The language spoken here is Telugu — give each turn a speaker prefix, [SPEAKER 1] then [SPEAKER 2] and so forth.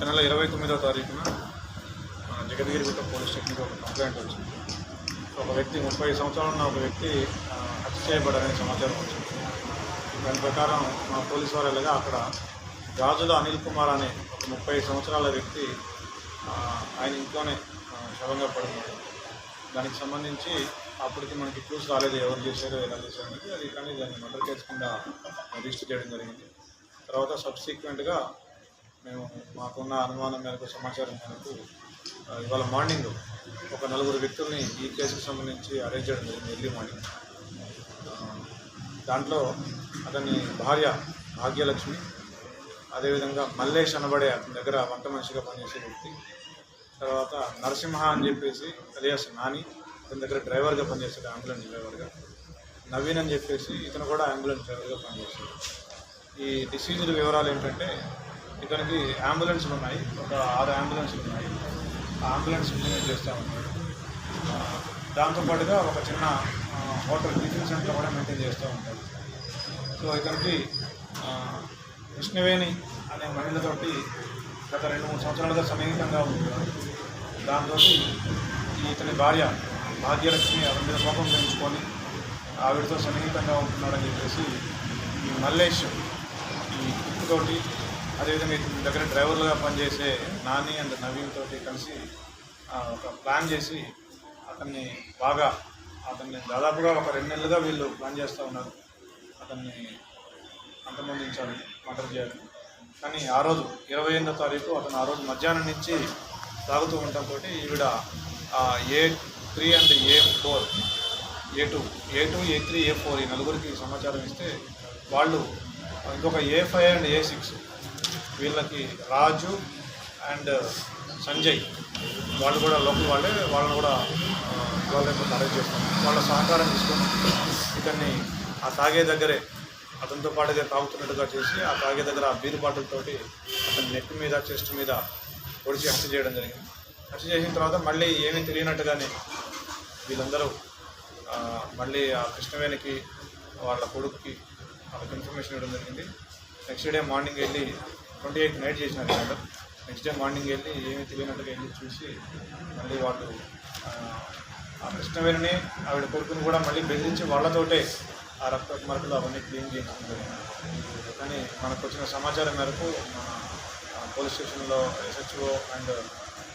[SPEAKER 1] నెల ఇరవై తొమ్మిదవ తారీఖున మన జగద్గిరిగుట్ట పోలీస్ స్టేషన్కి ఒక కంప్లైంట్ వచ్చింది. ఒక వ్యక్తి ముప్పై సంవత్సరాలు ఉన్న ఒక వ్యక్తి హత్య చేయబడనే సమాచారం వచ్చింది. దాని ప్రకారం మా పోలీసు వారు వెళ్ళగా అక్కడ గాజుల అనిల్ కుమార్ అనే ఒక ముప్పై సంవత్సరాల వ్యక్తి ఆయన ఇంట్లోనే శవంగా పడున్నాడు దానికి సంబంధించి అప్పటికి మనకి క్లూస్ రాలేదు ఎవరు చేశారో ఎలా చేశారు అనేది అది కానీ దాన్ని మర్డర్ కేసు కింద రిజిస్టర్ చేయడం జరిగింది. తర్వాత సబ్సిక్వెంట్గా మేము మాకున్న అనుమానం మేరకు సమాచారం మేరకు ఇవాళ మార్నింగ్ ఒక నలుగురు వ్యక్తుల్ని ఈ కేసుకు సంబంధించి అరేంజ్ చేయడం జరిగింది ఎర్లీ మార్నింగ్ దాంట్లో అతని భార్య భాగ్యలక్ష్మి అదేవిధంగా మల్లేష్ అనబడే అతని దగ్గర వంట మనిషిగా పనిచేసే వ్యక్తి తర్వాత నరసింహ అని చెప్పేసి అలియాస్ నాని అతని దగ్గర డ్రైవర్గా పనిచేస్తాడు అంబులెన్స్ డ్రైవర్గా. నవీన్ అని చెప్పేసి ఇతను కూడా అంబులెన్స్ డ్రైవర్గా పనిచేస్తాడు. ఈ డిసీజుల వివరాలు ఏంటంటే ఇతనికి అంబులెన్స్లు ఉన్నాయి. ఒక ఆరు అంబులెన్స్లు ఉన్నాయి. ఆ అంబులెన్స్ బిజినెస్ చేస్తూ దాంతోపాటుగా ఒక చిన్న హోటల్ టిఫిన్ సెంటర్ కూడా మెయింటైన్ చేస్తూ ఉంటాడు సో ఇతనికి కృష్ణవేణి అనే మహిళతోటి గత రెండు మూడు సంవత్సరాలుగా సన్నిహితంగా ఉంటున్నారు దాంతో ఇతని భార్య భాగ్యలక్ష్మి అతని మీద కోపం పెంచుకొని ఆవిడతో సన్నిహితంగా ఉంటున్నాడని చెప్పేసి ఈ మల్లేష్ తోటి అదేవిధంగా ఇతని దగ్గర డ్రైవర్లుగా పనిచేసే నాని అండ్ నవీన్ తోటి కలిసి ఒక ప్లాన్ చేసి అతన్ని బాగా అతన్ని దాదాపుగా ఒక రెండు నెలలుగా వీళ్ళు ప్లాన్ చేస్తూ ఉన్నారు. అతన్ని అంతమొందించాలి మర్డర్ చేయాలి. కానీ ఆ రోజు ఇరవై ఎనిమిదో తారీఖు అతను ఆ రోజు మధ్యాహ్నం నుంచి తాగుతూ ఉండటంతో ఈవిడ A three and A four A two A two A three A four ఈ నలుగురికి సమాచారం ఇస్తే వాళ్ళు ఇంకొక A five and A six వీళ్ళకి రాజు అండ్ uh, సంజయ్. వాళ్ళు కూడా లోకల్ వాళ్ళే వాళ్ళని కూడా ఆ, అరేంజ్ చేస్తాం వాళ్ళ సహకారం తీసుకొని ఇతన్ని ఆ తాగే దగ్గరే అతనితో పాటుగా తాగుతున్నట్టుగా చేసి ఆ తాగే దగ్గర ఆ బీరు బాటిల్ అతని నెక్ మీద చెస్ట్ మీద పొడిచి హత్య చేయడం జరిగింది. హత్య చేసిన తర్వాత మళ్ళీ ఏమీ తెలియనట్టుగానే వీళ్ళందరూ uh, మళ్ళీ ఆ కృష్ణవేణికి వాళ్ళ కొడుకుకి వాళ్ళకి ఇన్ఫర్మేషన్ ఇవ్వడం జరిగింది. నెక్స్ట్ డే మార్నింగ్ వెళ్ళి ట్వంటీ ఎయిత్ నైట్ చేసినారు అనమాట నెక్స్ట్ డే మార్నింగ్ వెళ్ళి ఏమీ తెలియనట్టుగా వెళ్ళి చూసి మళ్ళీ వాళ్ళు ఆ, కృష్ణవేణిని ఆవిడ కొడుకుని కూడా మళ్ళీ బెదిరించి వాళ్ళతోటే ఆ రక్త మరకలు అవన్నీ క్లీన్ చేసుకుంటారు కానీ మనకు వచ్చిన సమాచారం మేరకు మన పోలీస్ స్టేషన్లో ఎస్హెచ్ఓ అండ్